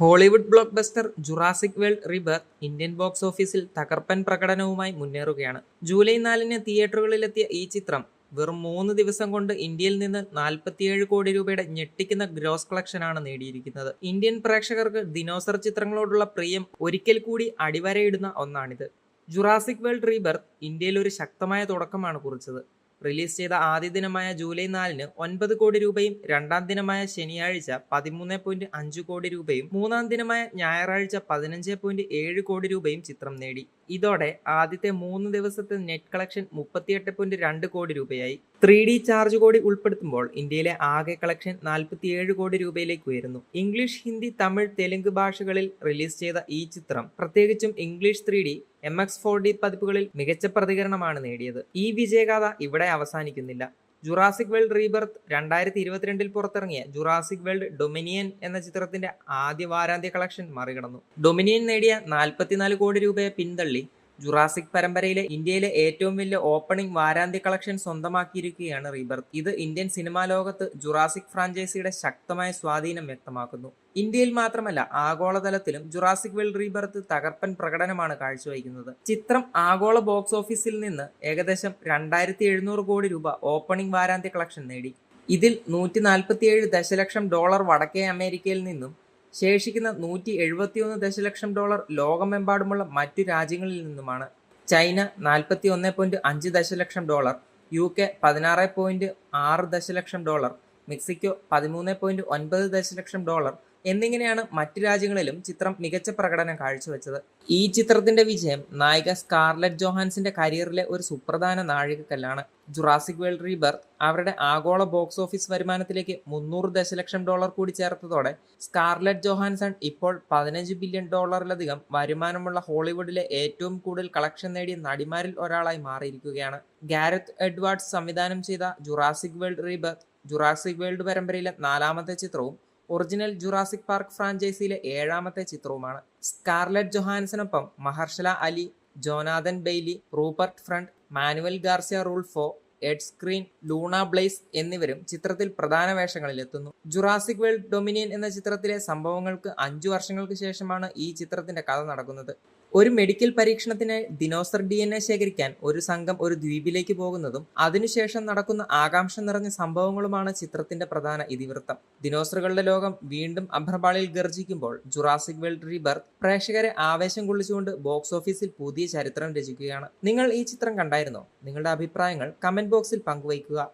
Hollywood blockbuster Jurassic World Rebirth Indian box ഓഫീസിൽ തകർപ്പൻ പ്രകടനവുമായി മുന്നേറുകയാണ്. ജൂലൈ നാലിന് തിയേറ്ററുകളിലെത്തിയ ഈ ചിത്രം വെറും മൂന്ന് ദിവസം കൊണ്ട് ഇന്ത്യയിൽ നിന്ന് നാൽപ്പത്തിയേഴ് കോടി രൂപയുടെ ഞെട്ടിക്കുന്ന ഗ്രോസ് കളക്ഷനാണ് നേടിയിരിക്കുന്നത്. ഇന്ത്യൻ പ്രേക്ഷകർക്ക് ദിനോസർ ചിത്രങ്ങളോടുള്ള പ്രിയം ഒരിക്കൽ കൂടി അടിവരയിടുന്ന ഒന്നാണിത്. ജുറാസിക് വേൾഡ് റീബർത്ത് ഇന്ത്യയിൽ ഒരു ശക്തമായ തുടക്കമാണ് കുറിച്ചത്. റിലീസ് ചെയ്ത ആദ്യ ദിനമായ ജൂലൈ നാലിന് ഒൻപത് കോടി രൂപയും രണ്ടാം ദിനമായ ശനിയാഴ്ച പതിമൂന്ന് പോയിന്റ് അഞ്ച് കോടി രൂപയും മൂന്നാം ദിനമായ ഞായറാഴ്ച പതിനഞ്ച് പോയിന്റ് ഏഴ് കോടി രൂപയും ചിത്രം നേടി. ഇതോടെ ആദ്യത്തെ മൂന്ന് ദിവസത്തെ നെറ്റ് കളക്ഷൻ മുപ്പത്തിയെട്ട് പോയിന്റ് രണ്ട് കോടി രൂപയായി. ത്രീ ഡി ചാർജ് കോടി ഉൾപ്പെടുത്തുമ്പോൾ ഇന്ത്യയിലെ ആകെ കളക്ഷൻ നാൽപ്പത്തിയേഴ് കോടി രൂപയിലേക്ക് ഉയരുന്നു. ഇംഗ്ലീഷ് ഹിന്ദി തമിഴ് തെലുങ്ക് ഭാഷകളിൽ റിലീസ് ചെയ്ത ഈ ചിത്രം പ്രത്യേകിച്ചും English three M X four D പതിപ്പുകളിൽ മികച്ച പ്രതികരണമാണ് നേടിയത്. ഈ വിജയഗാഥ ഇവിടെ അവസാനിക്കുന്നില്ല. ജുറാസിക് വേൾഡ് റീബർത്ത് രണ്ടായിരത്തി ഇരുപത്തിരണ്ടിൽ പുറത്തിറങ്ങിയ ജുറാസിക് വേൾഡ് ഡൊമിനിയൻ എന്ന ചിത്രത്തിന്റെ ആദ്യ വാരാന്ത്യ കളക്ഷൻ മറികടന്നു. ഡൊമിനിയൻ നേടിയ നാൽപ്പത്തിനാല് കോടി രൂപയെ പിന്തള്ളി ജുറാസിക് പരമ്പരയിലെ ഇന്ത്യയിലെ ഏറ്റവും വലിയ ഓപ്പണിംഗ് വാരാന്ത്യ കളക്ഷൻ സ്വന്തമാക്കിയിരിക്കുകയാണ് റീബർത്ത്. ഇത് ഇന്ത്യൻ സിനിമാ ലോകത്ത് ജുറാസിക് ഫ്രാഞ്ചൈസിയുടെ ശക്തമായ സ്വാധീനം വ്യക്തമാക്കുന്നു. ഇന്ത്യയിൽ മാത്രമല്ല ആഗോളതലത്തിലും ജുറാസിക് വേൾഡ് റീബർത്ത് തകർപ്പൻ പ്രകടനമാണ് കാഴ്ചവെക്കുന്നത് ചിത്രം ആഗോള ബോക്സ് ഓഫീസിൽ നിന്ന് ഏകദേശം രണ്ടായിരത്തി എഴുന്നൂറ് കോടി രൂപ ഓപ്പണിംഗ് വാരാന്ത്യ കളക്ഷൻ നേടി. ഇതിൽ നൂറ്റി നാൽപ്പത്തിയേഴ് ദശലക്ഷം ഡോളർ വടക്കേ അമേരിക്കയിൽ നിന്നും ശേഷിക്കുന്ന നൂറ്റി എഴുപത്തിയൊന്ന് ദശലക്ഷം ഡോളർ ലോകമെമ്പാടുമുള്ള മറ്റ് രാജ്യങ്ങളിൽ നിന്നുമാണ്. ചൈന നാൽപ്പത്തി ഒന്ന് പോയിന്റ് അഞ്ച് ദശലക്ഷം ഡോളർ യു കെ പതിനാറ് പോയിന്റ് ആറ് ദശലക്ഷം ഡോളർ മെക്സിക്കോ പതിമൂന്ന് പോയിന്റ് ഒൻപത് ദശലക്ഷം ഡോളർ എന്നിങ്ങനെയാണ് മറ്റു രാജ്യങ്ങളിലും ചിത്രം മികച്ച പ്രകടനം കാഴ്ചവെച്ചത്. ഈ ചിത്രത്തിന്റെ വിജയം നായിക സ്കാർലറ്റ് ജോഹാൻസിന്റെ കരിയറിലെ ഒരു സുപ്രധാന നാഴികക്കല്ലാണ്. ജുറാസിക് വേൾഡ് റീബർത്ത് അവരുടെ ആഗോള ബോക്സ് ഓഫീസ് വരുമാനത്തിലേക്ക് മുന്നൂറ് ദശലക്ഷം ഡോളർ കൂടി ചേർത്തതോടെ സ്കാർലറ്റ് ജോഹാൻസൺ ഇപ്പോൾ പതിനഞ്ച് ബില്യൺ ഡോളറിലധികം വരുമാനമുള്ള ഹോളിവുഡിലെ ഏറ്റവും കൂടുതൽ കളക്ഷൻ നേടിയ നടിമാരിൽ ഒരാളായി മാറിയിരിക്കുകയാണ്. ഗാരത്ത് എഡ്വാർഡ്സ് സംവിധാനം ചെയ്ത Jurassic World Rebirth Jurassic World പരമ്പരയിലെ നാലാമത്തെ ചിത്രവും ഒറിജിനൽ ജുറാസിക് പാർക്ക് ഫ്രാഞ്ചൈസിയിലെ ഏഴാമത്തെ ചിത്രവുമാണ്. Scarlett ജൊഹാൻസിനൊപ്പം Mahershala Ali Jonathan Bailey Rupert Friend Manuel Garcia Rulfo Ed Skrein Luna Blaise എന്നിവരും ചിത്രത്തിൽ പ്രധാന വേഷങ്ങളിലെത്തുന്നു. ജുറാസിക് വേൾഡ് ഡൊമിനിയൻ എന്ന ചിത്രത്തിലെ സംഭവങ്ങൾക്ക് അഞ്ചു വർഷങ്ങൾക്ക് ശേഷമാണ് ഈ ചിത്രത്തിന്റെ കഥ നടക്കുന്നത്. ഒരു മെഡിക്കൽ പരീക്ഷണത്തിന് ദിനോസർ ഡി എൻ എ ശേഖരിക്കാൻ ഒരു സംഘം ഒരു ദ്വീപിലേക്ക് പോകുന്നതും അതിനുശേഷം നടക്കുന്ന ആകാംക്ഷ നിറഞ്ഞ സംഭവങ്ങളുമാണ് ചിത്രത്തിന്റെ പ്രധാന ഇതിവൃത്തം. ദിനോസറുകളുടെ ലോകം വീണ്ടും അഭ്രപാളിൽ ഗർജിക്കുമ്പോൾ ജുറാസിക് വേൾഡ് റീബർത്ത് പ്രേക്ഷകരെ ആവേശം കൊള്ളിച്ചുകൊണ്ട് ബോക്സ് ഓഫീസിൽ പുതിയ ചരിത്രം രചിക്കുകയാണ്. നിങ്ങൾ ഈ ചിത്രം കണ്ടായിരുന്നോ? നിങ്ങളുടെ അഭിപ്രായങ്ങൾ കമന്റ് ബോക്സിൽ പങ്കുവയ്ക്കുക.